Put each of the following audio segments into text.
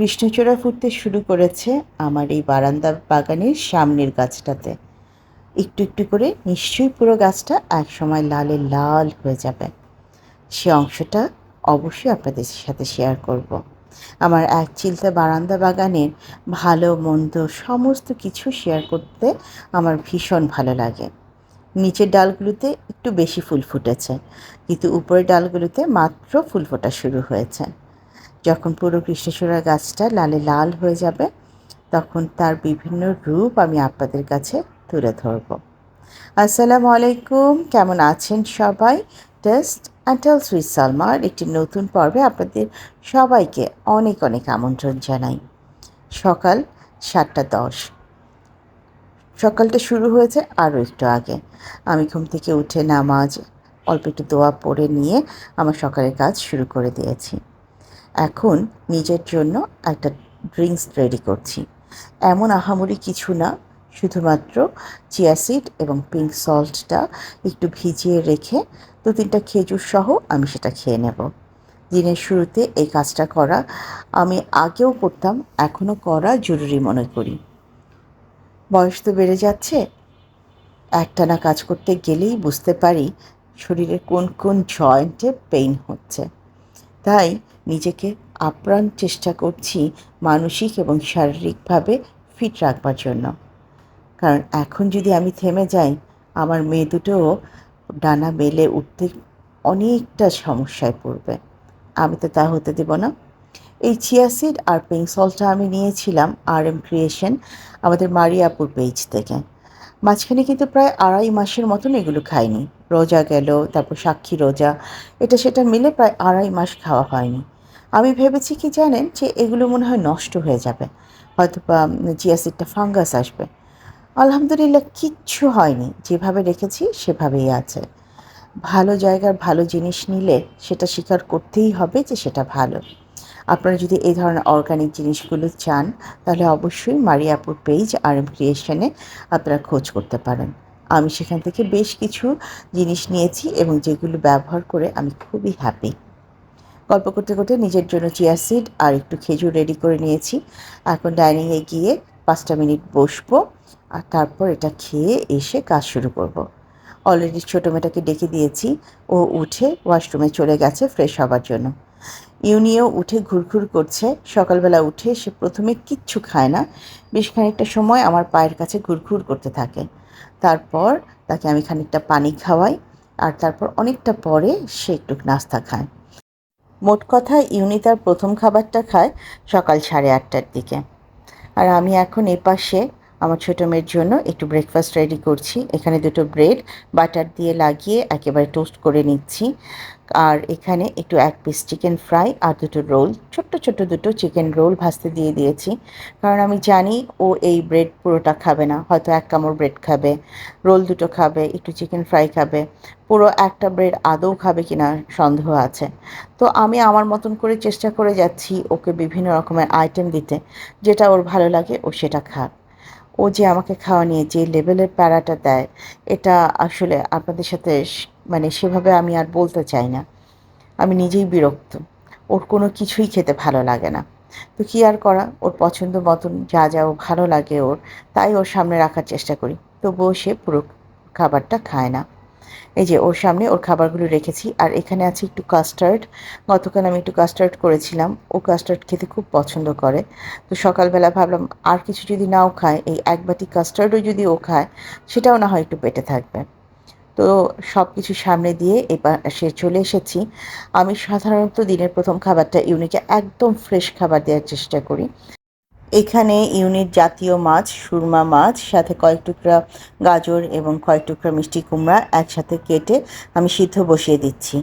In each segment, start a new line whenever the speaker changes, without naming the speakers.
কৃষ্ণচূড়া ফুটতে শুরু করেছে আমার এই বারান্দা বাগানের সামনের গাছটাতে। একটু একটু করে নিশ্চয়ই পুরো গাছটা একসময় লালে লাল হয়ে যাবে। সে অংশটা অবশ্যই আপনাদের সাথে শেয়ার করব। আমার এক চিলতে বারান্দা বাগানের ভালো, মন্দ সমস্ত কিছু শেয়ার করতে আমার ভীষণ ভালো লাগে। নিচের ডালগুলোতে একটু বেশি ফুল ফুটেছে, কিন্তু উপরের ডালগুলোতে মাত্র ফুল ফোটা শুরু হয়েছে। যখন পুরো কৃষ্ণচূড়া গাছটা লালে লাল হয়ে যাবে, তখন তার বিভিন্ন রূপ আমি আপনাদের কাছে তুলে ধরব। আসসালামু আলাইকুম, কেমন আছেন সবাই? টেস্ট অ্যান্ড টেলস উইথ সালমার একটি নতুন পর্বে আপনাদের সবাইকে অনেক অনেক আমন্ত্রণ জানাই। সকাল সাতটা দশ। সকালটা শুরু হয়েছে আরও একটু আগে। আমি ঘুম থেকে উঠে নামাজ, অল্প একটু দোয়া পড়ে নিয়ে আমার সকালের কাজ শুরু করে দিয়েছি। এখন নিজের জন্য একটা ড্রিঙ্কস রেডি করছি। এমন আহামরি কিছু না, শুধুমাত্র চিয়াসিড এবং পিঙ্ক সল্টটা একটু ভিজিয়ে রেখে দু তিনটা খেজুর সহ আমি সেটা খেয়ে নেব। দিনের শুরুতে এই কাজটা করা আমি আগেও করতাম এখনও করা জরুরি মনে করি। বয়স তো বেড়ে যাচ্ছে। একটানা কাজ করতে গেলেই বুঝতে পারি শরীরের কোন কোন জয়েন্টে পেইন হচ্ছে। তাই নিজেকে আপ্রাণ চেষ্টা করছি মানসিক এবং শারীরিকভাবে ফিট রাখবার জন্য। কারণ এখন যদি আমি থেমে যাই, আমার মেয়ে দুটোও ডানা মেলে উঠতে অনেকটা সমস্যায় পড়বে। আমি তো তা হতে দেব না। এই চিয়াসিড আর পিঙ্ক সল্টটা আমি নিয়েছিলাম আর এম ক্রিয়েশন আমাদের মারিয়াপুর পেজ থেকে। মাঝখানে কিন্তু প্রায় আড়াই মাসের মতন এগুলো খাইনি। রোজা গেল, তারপর সাক্ষী রোজা, এটা সেটা মিলে প্রায় আড়াই মাস খাওয়া হয়নি। আমি ভেবেছি কি জানেন, যে এগুলো মনে হয় নষ্ট হয়ে যাবে। হয়তো বা জিয়াসিডটা ফাঙ্গাস আসবে। আলহামদুলিল্লাহ কিচ্ছু হয়নি। যেভাবে রেখেছি সেভাবেই আছে। ভালো জায়গার ভালো জিনিস নিলে সেটা স্বীকার করতেই হবে যে সেটা ভালো। আপনারা যদি এই ধরনের অর্গানিক জিনিসগুলো চান, তাহলে অবশ্যই মারিয়াপুর পেজ আর ক্রিয়েশনে আপনারা খোঁজ করতে পারেন। আমি সেখান থেকে বেশ কিছু জিনিস নিয়েছি এবং যেগুলো ব্যবহার করে আমি খুবই হ্যাপি গল্প করতে করতে নিজের জন্য চিয়া সিড আর একটু খেজুর রেডি করে নিয়েছি। এখন ডাইনিংয়ে গিয়ে পাঁচটা মিনিট বসবো আর তারপর এটা খেয়ে এসে কাজ শুরু করব। অলরেডি ছোটো মেয়েটাকে ডেকে দিয়েছি। ও উঠে ওয়াশরুমে চলে গেছে ফ্রেশ হবার জন্য। ইউনিও উঠে ঘুরঘুর করছে। সকালবেলা উঠে সে প্রথমে কিচ্ছু খায় না। বেশ খানিকটা সময় আমার পায়ের কাছে ঘুরঘুর করতে থাকে। তারপর তাকে আমি খানিকটা পানি খাওয়াই আর তারপর অনেকটা পরে সে একটু নাস্তা খায়। মোট কথা ইউনি তার প্রথম খাবারটা খায় সকাল সাড়ে আটটার দিকে। আর আমি এখন এপাশে আমার ছোটো মেয়ের জন্য একটু ব্রেকফাস্ট রেডি করছি। এখানে দুটো ব্রেড বাটার দিয়ে লাগিয়ে একেবারে টোস্ট করে নিচ্ছি। আর এখানে একটু এক পিস চিকেন ফ্রাই আর দুটো রোল ছোট্ট ছোট্ট দুটো চিকেন রোল ভাজতে দিয়ে দিয়েছি। কারণ আমি জানি ও এই ব্রেড পুরোটা খাবে না, হয়তো এক কামড় ব্রেড খাবে রোল দুটো খাবে, একটু চিকেন ফ্রাই খাবে, পুরো একটা ব্রেড আদৌ খাবে কি না সন্দেহ আছে। তো আমি আমার মতন করে চেষ্টা করে যাচ্ছি ওকে বিভিন্ন রকমের আইটেম দিতে, যেটা ওর ভালো লাগে ও সেটা খাক। ও যে আমাকে খাওয়া নিয়ে যে লেভেলের প্যারাটা দেয়, এটা আসলে আপনাদের সাথে মানে সেভাবে আমি আর বলতে চাই না। আমি নিজেই বিরক্ত। ওর কোনো কিছুই খেতে ভালো লাগে না। তো কী আর করা? ওর পছন্দ মতন যা যা ও ভালো লাগে ওর, তাই ওর সামনে রাখার চেষ্টা করি। তবুও সে পুরো খাবারটা খায় না। এই যে ওর সামনে ওর খাবারগুলো রেখেছি, আর এখানে আছে একটু কাস্টার্ড গতকাল আমি একটু কাস্টার্ড করেছিলাম, ও কাস্টার্ড খেতে খুব পছন্দ করে। তো সকালবেলা ভাবলাম, আর কিছু যদি নাও খায়, এই এক বাটি কাস্টার্ডও যদি ও খায়, সেটাও না হয় একটু পেটে থাকবে। তো সব কিছু সামনে দিয়ে এবার সে চলে এসেছি। আমি সাধারণত দিনের প্রথম খাবারটা ইউনিকে একদম ফ্রেশ খাবার দেওয়ার চেষ্টা করি। এখানে ইউনিট জাতীয় মাছ, সুরমা মাছ, সাথে কয়েক টুকরা গাজর এবং কয়েক টুকরা মিষ্টি কুমড়া একসাথে কেটে আমি সিদ্ধ বসিয়ে দিচ্ছি।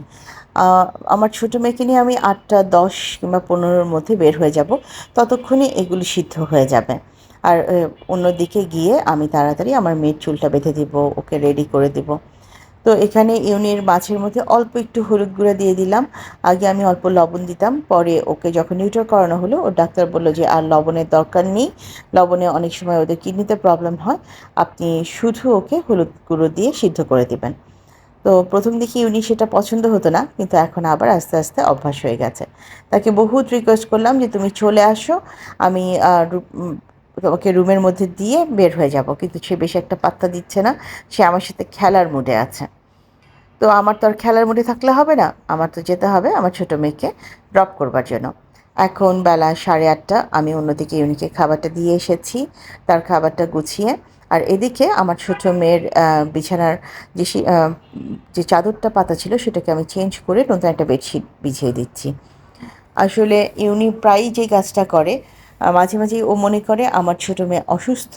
আমার ছোটো মেয়েকে নিয়ে আমি আটটা দশ কিংবা পনেরোর মধ্যে বের হয়ে যাব। ততক্ষণে এগুলি সিদ্ধ হয়ে যাবে। আর অন্যদিকে গিয়ে আমি তাড়াতাড়ি আমার মেয়ের চুলটা বেঁধে দিব, ওকে রেডি করে দেবো। তো এখানে ইউনির মাছের মধ্যে অল্প একটু হলুদ গুঁড়া দিয়ে দিলাম। আগে আমি অল্প লবণ দিতাম, পরে ওকে যখন নিউটার করানো হলো, ও ডাক্তার বলল যে, আর লবণের দরকার নেই, লবণে অনেক সময় ওদের কিডনিতে প্রবলেম হয়, আপনি শুধু ওকে হলুদ গুঁড়ো দিয়ে সিদ্ধ করে দেবেন। তো প্রথম দিকে ইউনি সেটা পছন্দ হতো না, কিন্তু এখন আবার আস্তে আস্তে অভ্যাস হয়ে গেছে। তাকে বহুত রিকোয়েস্ট করলাম যে, তুমি চলে আসো, আমি তোমাকে রুমের মধ্যে দিয়ে বের হয়ে যাব। কিন্তু সে বেশি একটা পাত্তা দিচ্ছে না, সে আমার সাথে খেলার মুডে আছে। তো আমার তো আর খেলার মুডে থাকলে হবে না, আমার তো যেতে হবে আমার ছোটো মেয়েকে ড্রপ করবার জন্য। এখন বেলা সাড়ে আটটা, আমি অন্যদিকে ইউনিকে খাবারটা দিয়ে এসেছি, তার খাবারটা গুছিয়ে। আর এদিকে আমার ছোট মেয়ের বিছানার যে যে চাদরটা পাতা ছিল সেটাকে আমি চেঞ্জ করে নতুন একটা বেডশিট বিছিয়ে দিচ্ছি। আসলে ইউনি প্রায়ই যে কাজটা করে মাঝে মাঝেই ও মনে করে আমার ছোটো মেয়ে অসুস্থ,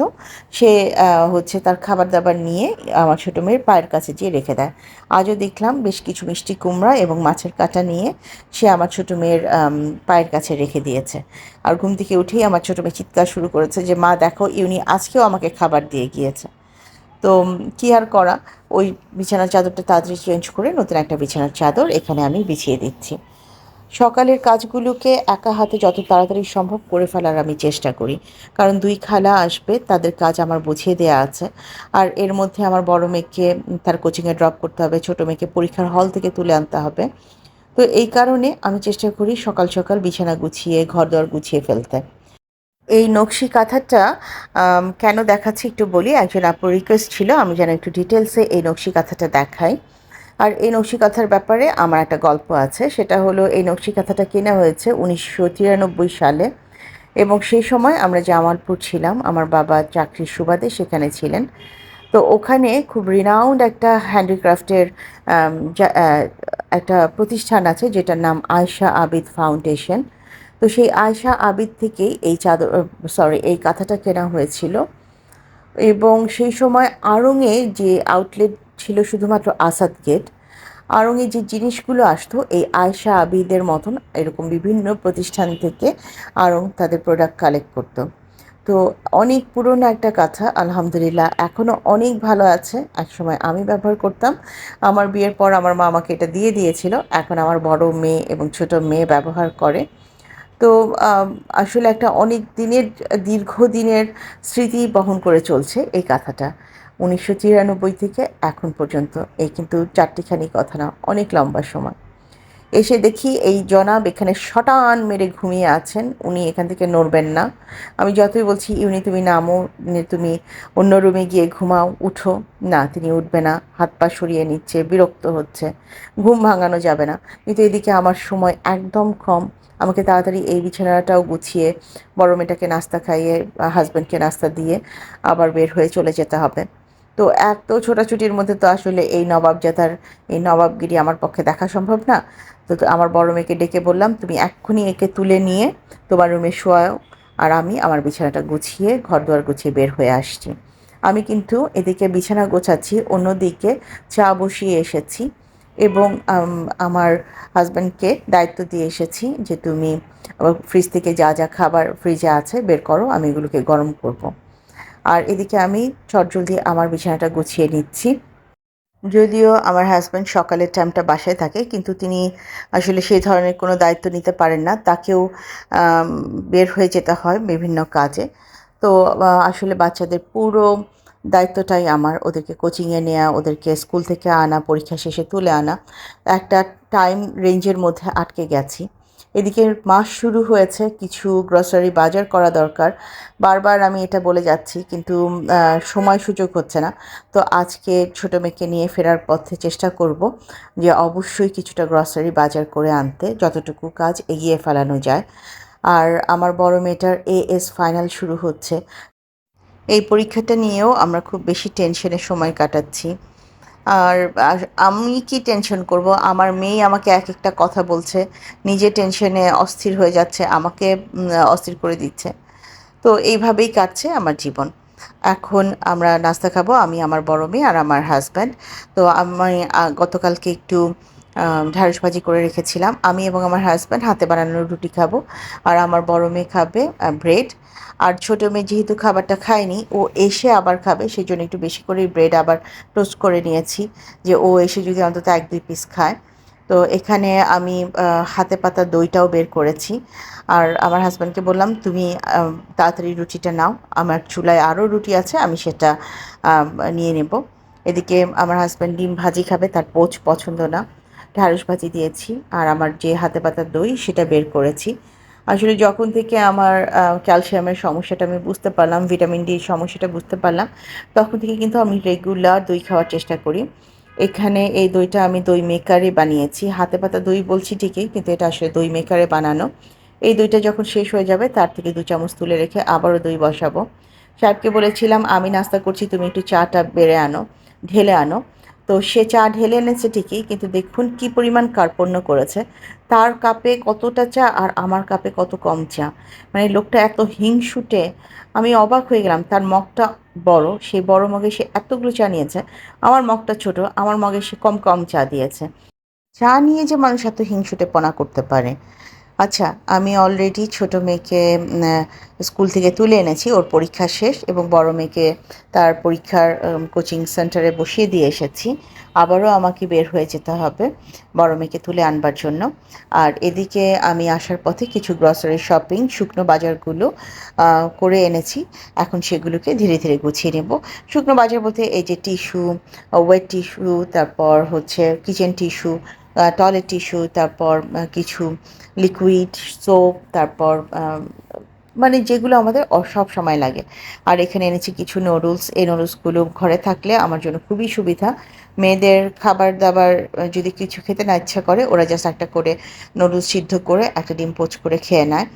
সে হচ্ছে তার খাবার দাবার নিয়ে আমার ছোটো মেয়ের পায়ের কাছে যেয়ে রেখে দেয়। আজও দেখলাম বেশ কিছু মিষ্টি কুমড়া এবং মাছের কাঁটা নিয়ে সে আমার ছোটো মেয়ের পায়ের কাছে রেখে দিয়েছে। আর ঘুম থেকে উঠেই আমার ছোটো মেয়ে চিৎকার শুরু করেছে যে, মা, দেখো, ইউনি আজকেও আমাকে খাবার দিয়ে গিয়েছে। তো কি আর করা? ওই বিছানার চাদরটা তাড়াতাড়ি চেঞ্জ করে নতুন একটা বিছানার চাদর এখানে আমি বিছিয়ে দিচ্ছি। সকালের কাজগুলোকে একা হাতে যত তাড়াতাড়ি সম্ভব করে ফেলার আমি চেষ্টা করি। কারণ দুই খালা আসবে, তাদের কাজ আমার বুঝিয়ে দেওয়া আছে। আর এর মধ্যে আমার বড় মেয়েকে তার কোচিংয়ে ড্রপ করতে হবে, ছোটো মেয়েকে পরীক্ষার হল থেকে তুলে আনতে হবে। তো এই কারণে আমি চেষ্টা করি সকাল সকাল বিছানা গুছিয়ে ঘর দর গুছিয়ে ফেলতে। এই নকশি কাঁথাটা কেন দেখাচ্ছি একটু বলি। একজন আপুর রিকোয়েস্ট ছিল, আমি যেন একটু ডিটেলসে এই নকশি কাঁথাটা দেখাই। আর এই নকশি কাঁথার ব্যাপারে আমার একটা গল্প আছে। সেটা হলো, এই নকশি কাঁথাটা কেনা হয়েছে উনিশশো তিরানব্বই সালে এবং সেই সময় আমরা জামালপুর ছিলাম। আমার বাবা চাকরির সুবাদে সেখানে ছিলেন। তো ওখানে খুব রিনাউন্ড একটা হ্যান্ডিক্রাফটের একটা প্রতিষ্ঠান আছে যেটার নাম আয়শা আবিদ ফাউন্ডেশন। তো সেই আয়শা আবিদ থেকেই এই চাদর সরি এই কাঁথাটা কেনা হয়েছিল। এবং সেই সময় আড়ংয়ে যে আউটলেট ছিল শুধুমাত্র আসাদ গেট। আড়ংয়ে যে জিনিসগুলো আসতো, এই আয়শা আবিদের মতন এরকম বিভিন্ন প্রতিষ্ঠান থেকে আরং তাদের প্রোডাক্ট কালেক্ট করতো। তো অনেক পুরনো একটা কাঁথা, আলহামদুলিল্লাহ এখনও অনেক ভালো আছে। একসময় আমি ব্যবহার করতাম। আমার বিয়ের পর আমার মা আমাকে এটা দিয়ে দিয়েছিল। এখন আমার বড় মেয়ে এবং ছোট মেয়ে ব্যবহার করে। তো আসলে একটা অনেক দিনের, দীর্ঘদিনের স্মৃতি বহন করে চলছে এই কাঁথাটা। উনিশশো তিরানব্বই থেকে এখন পর্যন্ত। এই কিন্তু চারটিখানি কথা না, অনেক লম্বা সময়। এসে দেখি এই জনাব এখানে শটান মেরে ঘুমিয়ে আছেন, উনি এখান থেকে নড়বেন না। আমি যতই বলছি, ইউনি তুমি নামো তুমি অন্য রুমে গিয়ে ঘুমাও, উঠো। না, তিনি উঠবে না, হাত পা সরিয়ে নিচ্ছে, বিরক্ত হচ্ছে। ঘুম ভাঙানো যাবে না। কিন্তু এদিকে আমার সময় একদম কম। আমাকে তাড়াতাড়ি এই বিছানাটাও গুছিয়ে, বড় মেয়েটাকে নাস্তা খাইয়ে হাজব্যান্ডকে নাস্তা দিয়ে আবার বের হয়ে চলে যেতে হবে। তো এত ছোটাছুটির মধ্যে তো আসলে এই নবাব নবাবজাদার এই নবাবগিরি আমার পক্ষে দেখা সম্ভব না তো আমার বড় মেয়েকে ডেকে বললাম, তুমি এক্ষুনি একে তুলে নিয়ে তোমার রুমে শোয়াও আর আমি আমার বিছানাটা গুছিয়ে ঘর দুয়ার গুছিয়ে বের হয়ে আসছি আমি কিন্তু এদিকে বিছানা গোছাচ্ছি, অন্যদিকে চা বসিয়ে এসেছি এবং আমার হাজব্যান্ডকে দায়িত্ব দিয়ে এসেছি যে, তুমি ফ্রিজ থেকে যা যা খাবার ফ্রিজে আছে বের করো, আমি এগুলোকে গরম করব। আর এদিকে আমি চটজলদি আমার বিছানাটা গুছিয়ে নিচ্ছি। যদিও আমার হাজব্যান্ড সকালের টাইমটা বাসায় থাকে, কিন্তু তিনি আসলে সেই ধরনের কোনো দায়িত্ব নিতে পারেন না। তাকেও বের হয়ে যেতে হয় বিভিন্ন কাজে। তো আসলে বাচ্চাদের পুরো দায়িত্বটাই আমার। ওদেরকে কোচিংয়ে নেওয়া ওদেরকে স্কুল থেকে আনা, পরীক্ষা শেষে তুলে আনা। একটা টাইম রেঞ্জের মধ্যে আটকে গেছি। এদিকে মাস শুরু হয়েছে, কিছু গ্রসারি বাজার করা দরকার। বারবার আমি এটা বলে যাচ্ছি, কিন্তু সময় সুযোগ হচ্ছে না। তো আজকে ছোটো মেয়েকে নিয়ে ফেরার পথে চেষ্টা করব যে অবশ্যই কিছুটা গ্রসারি বাজার করে আনতে, যতটুকু কাজ এগিয়ে ফেলানো যায়। আর আমার বড় মেয়েটার এএস ফাইনাল শুরু হচ্ছে। এই পরীক্ষাটা নিয়েও আমরা খুব বেশি টেনশনে সময় কাটাচ্ছি। আর আমি কি টেনশন করব? আমার মেয়ে আমাকে এক একটা কথা বলছে নিজে টেনশনে অস্থির হয়ে যাচ্ছে আমাকে অস্থির করে দিচ্ছে। তো এইভাবেই কাটছে আমার জীবন। এখন আমরা নাস্তা খাব আমি আমার বড় মেয়ে আর আমার হাজব্যান্ড তো আমি গতকালকে একটু আহ, ঢ্যাঁড়স ভাজি করে রেখেছিলাম। আমি এবং আমার হাজব্যান্ড হাতে বানানো রুটি খাব। আর আমার বড় মেয়ে খাবে ব্রেড আর ছোটো মেয়ে যেহেতু খাবারটা খায়নি, ও এসে আবার খাবে সেই জন্য একটু বেশি করে ব্রেড আবার টোস্ট করে নিয়েছি যে ও এসে যদি অন্তত এক দুই পিস খায়। তো এখানে আমি হাতে পাতা দইটাও বের করেছি। আর আমার হাজব্যান্ডকে বললাম, তুমি তাড়াতাড়ি রুটিটা নাও, আমার চুলায় আরও রুটি আছে, আমি সেটা নিয়ে নেব। এদিকে আমার হাজব্যান্ড ডিম ভাজি খাবে, তার পোচ পছন্দ না। ঢ্যাঁড়স ভাজি দিয়েছি, আর আমার যে হাতে পাতা দই, সেটা বের করেছি। আসলে যখন থেকে আমার ক্যালসিয়ামের সমস্যাটা আমি বুঝতে পারলাম, ভিটামিন ডির সমস্যাটা বুঝতে পারলাম, তখন থেকে কিন্তু আমি রেগুলার দই খাওয়ার চেষ্টা করি। এখানে এই দইটা আমি দই মেকারে বানিয়েছি। হাতে পাতা দই বলছি ঠিকই, কিন্তু এটা আসলে দই মেকারে বানানো। এই দইটা যখন শেষ হয়ে যাবে, তার থেকে দু চামচ তুলে রেখে আবারও দই বসাবো। সাহেবকে বলেছিলাম, আমি নাস্তা করছি, তুমি একটু চাটা বেড়ে আনো, ঢেলে আনো। তো সে চা ঢেলে এনেছে ঠিকই, কিন্তু দেখুন কি পরিমাণ কার্পণ্য করেছে। তার কাপে কতটা চা আর আমার কাপে কত কম চা। মানে লোকটা এত হিংসুটে, আমি অবাক হয়ে গেলাম। তার মগটা বড় সেই বড় মগে সে এতগুলো চা নিয়েছে। আমার মগটা ছোট, আমার মগে সে কম কম চা দিয়েছে। চা নিয়ে যে মানুষ এত হিংসুটেপনা করতে পারে। আচ্ছা আমি অলরেডি ছোট মেয়েকে স্কুল থেকে তুলে এনেছি, ওর পরীক্ষা শেষ এবং বড় মেয়েকে তার পরীক্ষার কোচিং সেন্টারে বসিয়ে দিয়ে এসেছি। আবারও আমাকে বের হয়ে যেতে হবে বড় মেয়েকে তুলে আনবার জন্য। আর এদিকে আমি আসার পথে কিছু গ্রসারি শপিং শুকনো বাজারগুলো করে এনেছি। এখন সেগুলোকে ধীরে ধীরে গুছিয়ে নেব। শুকনো বাজার বলতে এই যে টিস্যু ওয়েট টিস্যু তারপর হচ্ছে কিচেন টিস্যু টয়লেট টিস্যু তারপর কিছু লিকুইড সোপ তারপর মানে যেগুলো আমাদের সব সময় লাগে। আর এখানে এনেছি কিছু নুডলস এই নুডলসগুলো ঘরে থাকলে আমার জন্য খুবই সুবিধা। মেয়েদের খাবার দাবার যদি কিছু খেতে না ইচ্ছা করে, ওরা জাস্ট একটা করে নুডলস সিদ্ধ করে, একটা ডিম পোচ করে খেয়ে নেয়।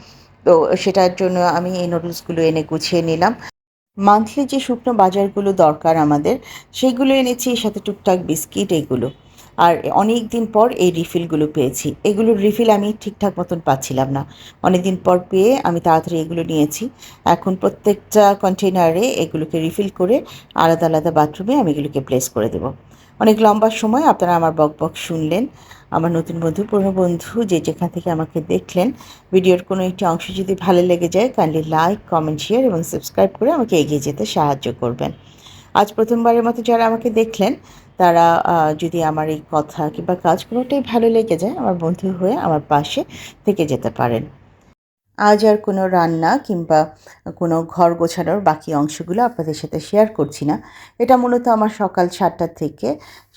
তো সেটার জন্য আমি এই নুডলসগুলো এনে গুছিয়ে নিলাম। মান্থলি যে শুকনো বাজারগুলো দরকার আমাদের সেইগুলো এনেছি সাথে টুকটাক বিস্কিট, এগুলো। আর অনেক দিন পর এই রিফিলগুলো পেয়েছি। এগুলোর রিফিল আমি ঠিকঠাক মতন পাচ্ছিলাম না। অনেক দিন পর পেয়ে আমি তাড়াতাড়ি এগুলো নিয়েছি। এখন প্রত্যেকটা কন্টেনারে এগুলোকে রিফিল করে আলাদা আলাদা বাথরুমে আমি এগুলোকে প্লেস করে দেবো। অনেক লম্বা সময় আপনারা আমার বক বক শুনলেন। আমার নতুন বন্ধু, পুরনো বন্ধু যে যেখান থেকে আমাকে দেখলেন, ভিডিওর কোনো একটি অংশ যদি ভালো লেগে যায় কাইন্ডলি লাইক কমেন্ট শেয়ার এবং সাবস্ক্রাইব করে আমাকে এগিয়ে যেতে সাহায্য করবেন। আজ প্রথমবারের মতো যারা আমাকে দেখলেন তারা যদি আমার এই কথা কিংবা কাজ কোনোটাই ভালো লেগে যায়, আমার বন্ধু হয়ে আমার পাশে থেকে যেতে পারেন। আজ আর কোনো রান্না কিংবা কোনো ঘর গোছানোর বাকি অংশগুলো আপনাদের সাথে শেয়ার করছি না। এটা মূলত আমার সকাল সাতটা থেকে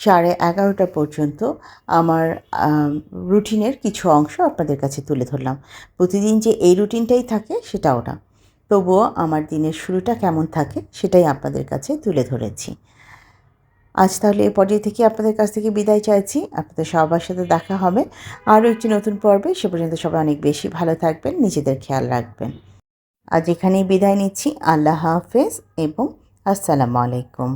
সাড়ে এগারোটা পর্যন্ত আমার রুটিনের কিছু অংশ আপনাদের কাছে তুলে ধরলাম। প্রতিদিন যে এই রুটিনটাই থাকে সেটাও না। তবুও আমার দিনের শুরুটা কেমন থাকে সেটাই আপনাদের কাছে তুলে ধরেছি। আজ তাহলে এ পর্যায়ে থেকে আপনাদের কাছ থেকে বিদায় চাইছি। আপনাদের সবার সাথে দেখা হবে আরও একটি নতুন পর্বে। সে পর্যন্ত সবাই অনেক বেশি ভালো থাকবেন, নিজেদের খেয়াল রাখবেন। আজ এখানেই বিদায় নিচ্ছি। আল্লাহ হাফেজ এবং আসসালামু আলাইকুম।